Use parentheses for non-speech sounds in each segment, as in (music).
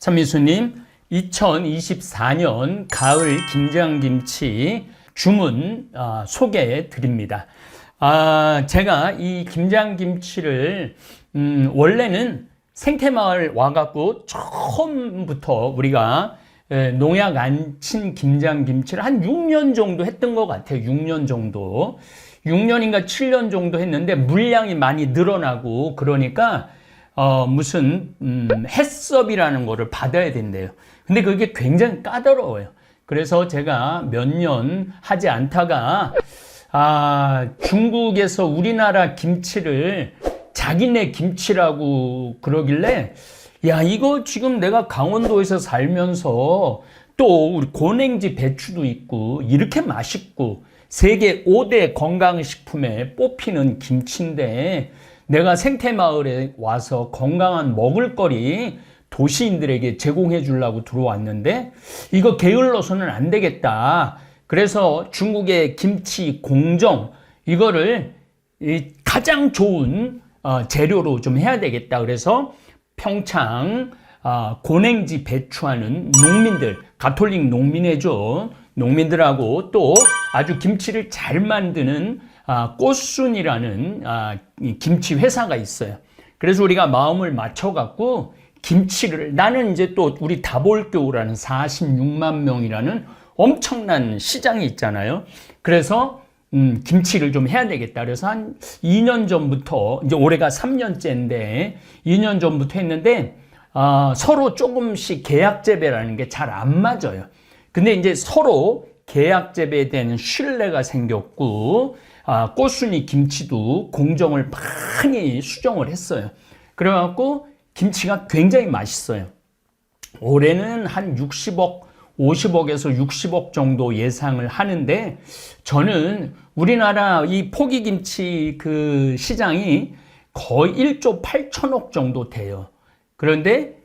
참미수님, 2024년 가을 김장김치 주문 아, 소개해 드립니다. 아, 제가 이 김장김치를 음, 원래는 생태마을 와갖고 처음부터 우리가 에, 농약 안 친 김장김치를 한 6년 정도 했던 것 같아요. 6년 정도. 6년인가 7년 정도 했는데 물량이 많이 늘어나고 그러니까 어, 무슨 음, 해썹이라는 거를 받아야 된대요. 근데 그게 굉장히 까다로워요. 그래서 제가 몇 년 하지 않다가 아, 중국에서 우리나라 김치를 자기네 김치라고 그러길래 야, 이거 지금 내가 강원도에서 살면서 또 우리 고냉지 배추도 있고 이렇게 맛있고 세계 5대 건강식품에 뽑히는 김치인데 내가 생태마을에 와서 건강한 먹을거리 도시인들에게 제공해 주려고 들어왔는데 이거 게을러서는 안 되겠다. 그래서 중국의 김치 공정 이거를 가장 좋은 어, 재료로 좀 해야 되겠다. 그래서 평창 어, 고냉지 배추하는 농민들 가톨릭 농민회죠. 농민들하고 또 아주 김치를 잘 만드는 아, 꽃순이라는 아, 김치 회사가 있어요. 그래서 우리가 마음을 맞춰갖고 김치를 나는 이제 또 우리 다볼교라는 46만 명이라는 엄청난 시장이 있잖아요. 그래서 음, 김치를 좀 해야 되겠다. 그래서 한 2년 전부터 이제 올해가 3년째인데 2년 전부터 했는데 아, 서로 조금씩 계약 재배라는 게 잘 안 맞아요. 근데 이제 서로 계약 재배에 대한 신뢰가 생겼고 아, 꽃순이 김치도 공정을 많이 수정을 했어요. 그래갖고 김치가 굉장히 맛있어요. 올해는 한 60억, 50억에서 60억 정도 예상을 하는데 저는 우리나라 이 포기김치 그 시장이 거의 1조 8천억 정도 돼요. 그런데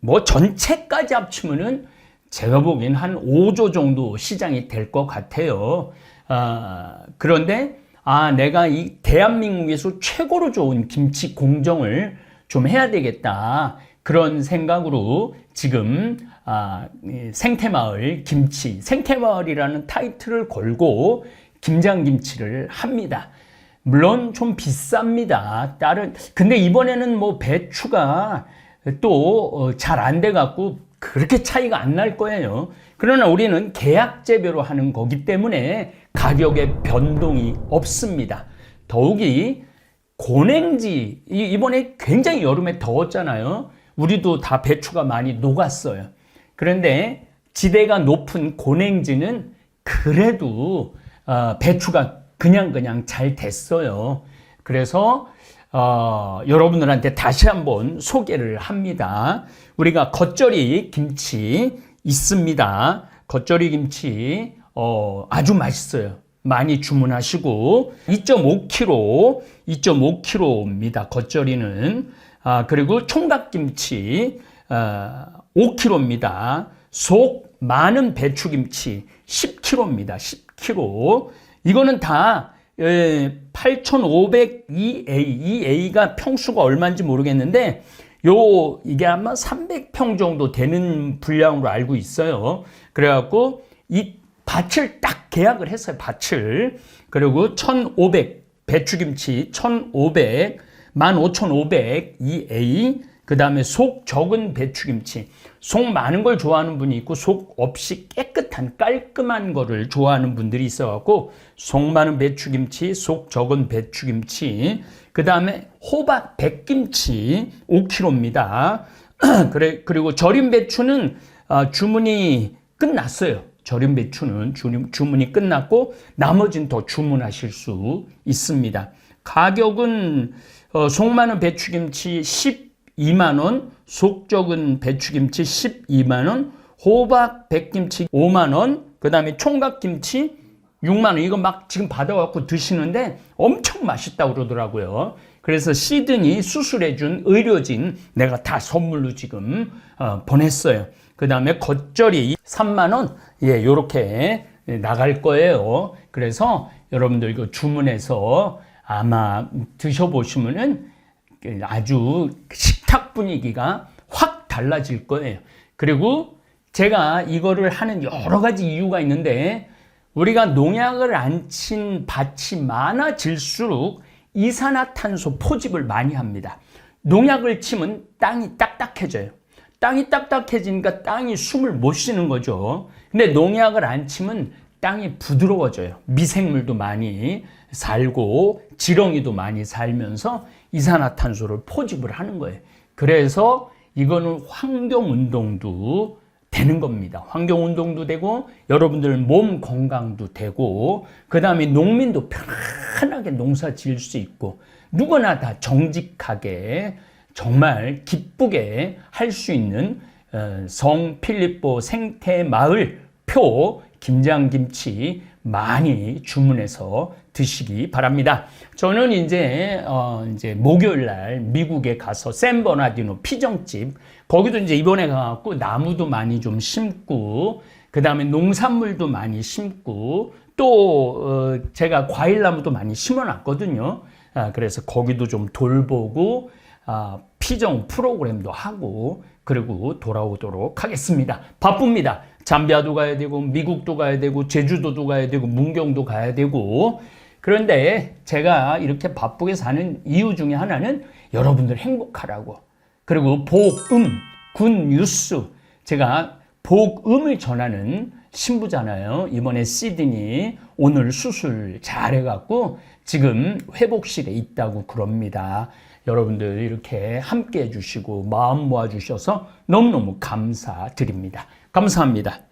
뭐 전체까지 합치면은 제가 보기엔 한 5조 정도 시장이 될 것 같아요. 아, 그런데 아, 내가 이 대한민국에서 최고로 좋은 김치 공정을 좀 해야 되겠다. 그런 생각으로 지금 아, 생태마을 김치, 생태마을이라는 타이틀을 걸고 김장김치를 합니다. 물론 좀 비쌉니다. 다른 근데 이번에는 뭐 배추가 또 잘 안 돼 갖고 그렇게 차이가 안 날 거예요. 그러나 우리는 계약 재배로 하는 거기 때문에 가격의 변동이 없습니다. 더욱이 고냉지 이번에 굉장히 여름에 더웠잖아요. 우리도 다 배추가 많이 녹았어요. 그런데 지대가 높은 고냉지는 그래도 어, 배추가 그냥 그냥 잘 됐어요. 그래서 어, 여러분들한테 다시 한번 소개를 합니다. 우리가 겉절이 김치 있습니다. 겉절이 김치 어, 아주 맛있어요. 많이 주문하시고 2.5kg, 2.5kg입니다. 겉절이는 아, 그리고 총각김치 어, 5kg입니다. 속 많은 배추김치 10kg입니다. 10kg. 이거는 다 8,502A, 이 A가 평수가 얼마인지 모르겠는데 요 이게 아마 300평 정도 되는 분량으로 알고 있어요. 그래갖고 이 밭을 딱 계약을 했어요. 밭을 그리고 1,500 배추김치 1,500 15,500이 A 그 다음에 속 적은 배추김치. 속 많은 걸 좋아하는 분이 있고 속 없이 깨끗한 깔끔한 거를 좋아하는 분들이 있어갖고 속 많은 배추김치, 속 적은 배추김치. 그 다음에 호박 백김치 5kg입니다. (clears throat) 그래 그리고 절임 배추는 어, 주문이 끝났어요. 절임 배추는 주문이 끝났고 나머지는 더 주문하실 수 있습니다. 가격은 어, 속 많은 배추김치 12만 원, 속 적은 배추김치 12만 원, 호박 백김치 5만 원, 그 다음에 총각김치 6만 원. 이거 막 지금 받아갖고 드시는데 엄청 맛있다고 그러더라고요. 그래서 시드니 수술해준 의료진 내가 다 선물로 지금 어, 보냈어요. 그 다음에 겉절이 3만 원, 예, 요렇게 나갈 거예요. 그래서 여러분들 이거 주문해서 아마 드셔보시면은 아주 식탁 분위기가 확 달라질 거예요. 그리고 제가 이거를 하는 여러 가지 이유가 있는데 우리가 농약을 안 친 밭이 많아질수록 이산화탄소 포집을 많이 합니다. 농약을 치면 땅이 딱딱해져요. 땅이 딱딱해지니까 땅이 숨을 못 쉬는 거죠. 근데 농약을 안 치면 땅이 부드러워져요. 미생물도 많이 살고 지렁이도 많이 살면서 이산화탄소를 포집을 하는 거예요. 그래서 이거는 환경 운동도 되는 겁니다. 환경 운동도 되고 여러분들 몸 건강도 되고 그 다음에 농민도 편안하게 농사 지을 수 있고 누구나 다 정직하게 정말 기쁘게 할 수 있는 어, 성 필리포 생태 마을 표 김장김치 많이 주문해서 드시기 바랍니다. 저는 이제 어 이제 목요일 날 미국에 가서 샌버나디노 피정집 거기도 이제 이번에 가갖고 나무도 많이 좀 심고 그 다음에 농산물도 많이 심고 또 어, 제가 과일 나무도 많이 심어놨거든요. 아, 그래서 거기도 좀 돌보고 아, 피정 프로그램도 하고 그리고 돌아오도록 하겠습니다. 바쁩니다. 잠비아도 가야 되고 미국도 가야 되고 제주도도 가야 되고 문경도 가야 되고 그런데 제가 이렇게 바쁘게 사는 이유 중에 하나는 여러분들 행복하라고 그리고 복음 군 뉴스 제가 복음을 전하는 신부잖아요. 이번에 시드니 오늘 수술 잘해갖고 지금 회복실에 있다고 그럽니다. 여러분들 이렇게 함께 해주시고 마음 모아주셔서 너무너무 감사드립니다. 감사합니다.